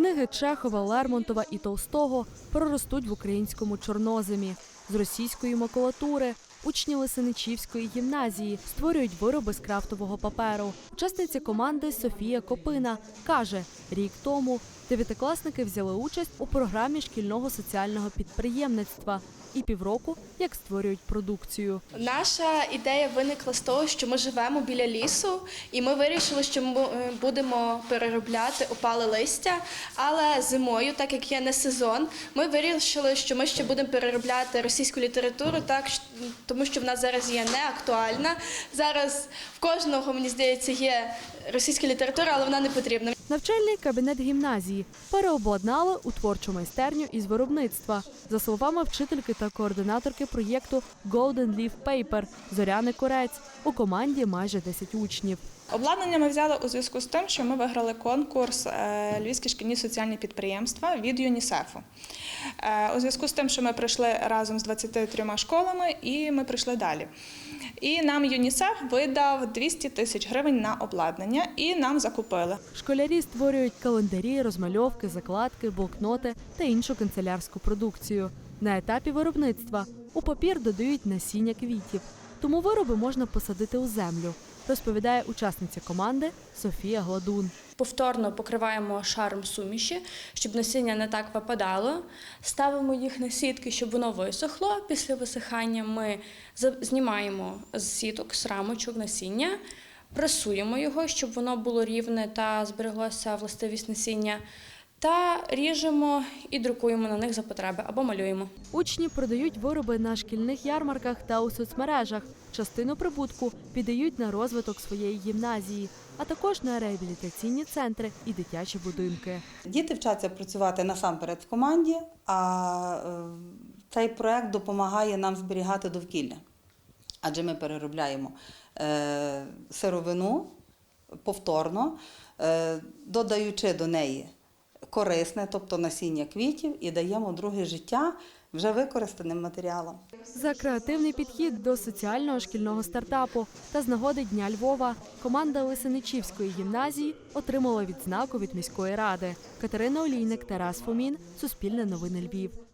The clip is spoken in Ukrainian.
Книги Чехова, Лермонтова і Толстого проростуть в українському чорноземі. З російської макулатури учні Лисиничівської гімназії створюють вироби з крафтового паперу. Учасниця команди Софія Копина каже, рік тому дев'ятикласники взяли участь у програмі шкільного соціального підприємництва і півроку як створюють продукцію. Наша ідея виникла з того, що ми живемо біля лісу, і ми вирішили, що ми е, будемо переробляти опале листя. Але зимою, так як є не сезон, ми вирішили, що ми ще будемо переробляти російську літературу, так тому що вона зараз є не актуальна. Зараз в кожного, мені здається, є російська література, але вона не потрібна. Навчальний кабінет гімназії переобладнали у творчу майстерню із виробництва. За словами вчительки та координаторки проєкту Golden Leaf Paper Зоряни Корець у команді майже 10 учнів. Обладнання ми взяли у зв'язку з тим, що ми виграли конкурс е, Львівські шкільні соціальні підприємства від ЮНІСЕФу. Е, У зв'язку з тим, що ми прийшли разом з 23 школами і ми прийшли далі. І нам ЮНІСЕФ видав 200 тисяч гривень на обладнання і нам закупили. Школярі створюють календарі, розмальовки, закладки, блокноти та іншу канцелярську продукцію. На етапі виробництва у папір додають насіння квітів, тому вироби можна посадити у землю, розповідає учасниця команди Софія Гладун. Повторно покриваємо шаром суміші, щоб насіння не так випадало. Ставимо їх на сітки, щоб воно висохло. Після висихання ми знімаємо з сіток, з рамочок насіння, пресуємо його, щоб воно було рівне та збереглося властивість насіння. Та ріжемо і друкуємо на них за потреби або малюємо. Учні продають вироби на шкільних ярмарках та у соцмережах. Частину прибутку піддають на розвиток своєї гімназії, а також на реабілітаційні центри і дитячі будинки. Діти вчаться працювати насамперед в команді, а е, цей проект допомагає нам зберігати довкілля. Адже ми переробляємо е, сировину повторно, е, додаючи до неї корисне, тобто насіння квітів, і даємо друге життя вже використаним матеріалом. За креативний підхід до соціального шкільного стартапу та з нагоди Дня Львова команда Лисиничівської гімназії отримала відзнаку від міської ради. Катерина Олійник, Тарас Фомін, Суспільне новини Львів.